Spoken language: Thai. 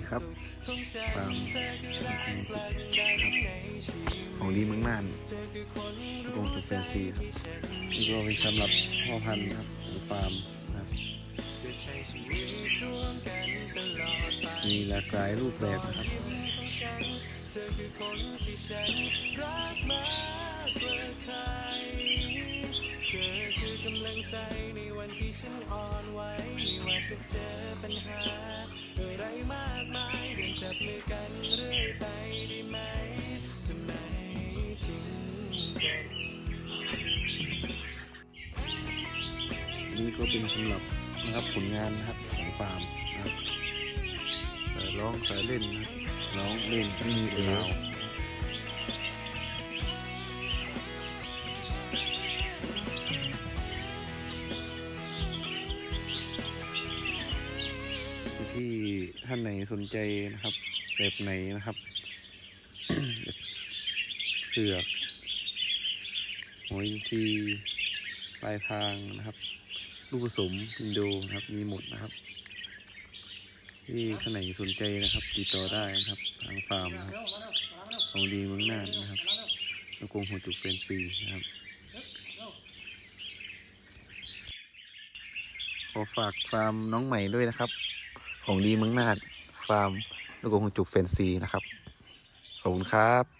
ีครับฟาร์มของดีเมืองน่านกรงจุดแฟนซีครับนี่ก็เป็นสำหรับพ่อพันธุ์ครับขอฟาร์มนะครับมีหลากหลายรูปแบบนะครับใครเธอคือกำลังใจในวันที่ฉันอ่อนไหวไม่ว่าจะเจอปัญหา นี่ก็เป็นสำหรับนะครับผลงานนะครับของฟาร์มนะครับร้องสายเล่นนะร้องเล่นไม่มีเอวที่ท่านไหนสนใจนะครับ แบบไหนนะครับเผือก หอยอินทรีปลายพางนะครับ ลูกผสมอินโดนะครับ มีหมดนะครับ ที่ท่านไหนสนใจนะครับ ติดต่อได้นะครับ ทางฟาร์มนะครับของดีเมืองน่านนะครับแล้วกรงหัวจุกเป็นฟรีนะครับ ขอฝากฟาร์มน้องใหม่ด้วยนะครับ ของดีเมืองน่านฟาร์มลูกกรงหัวจุกเฟนซีนะครับ ขอบคุณครับ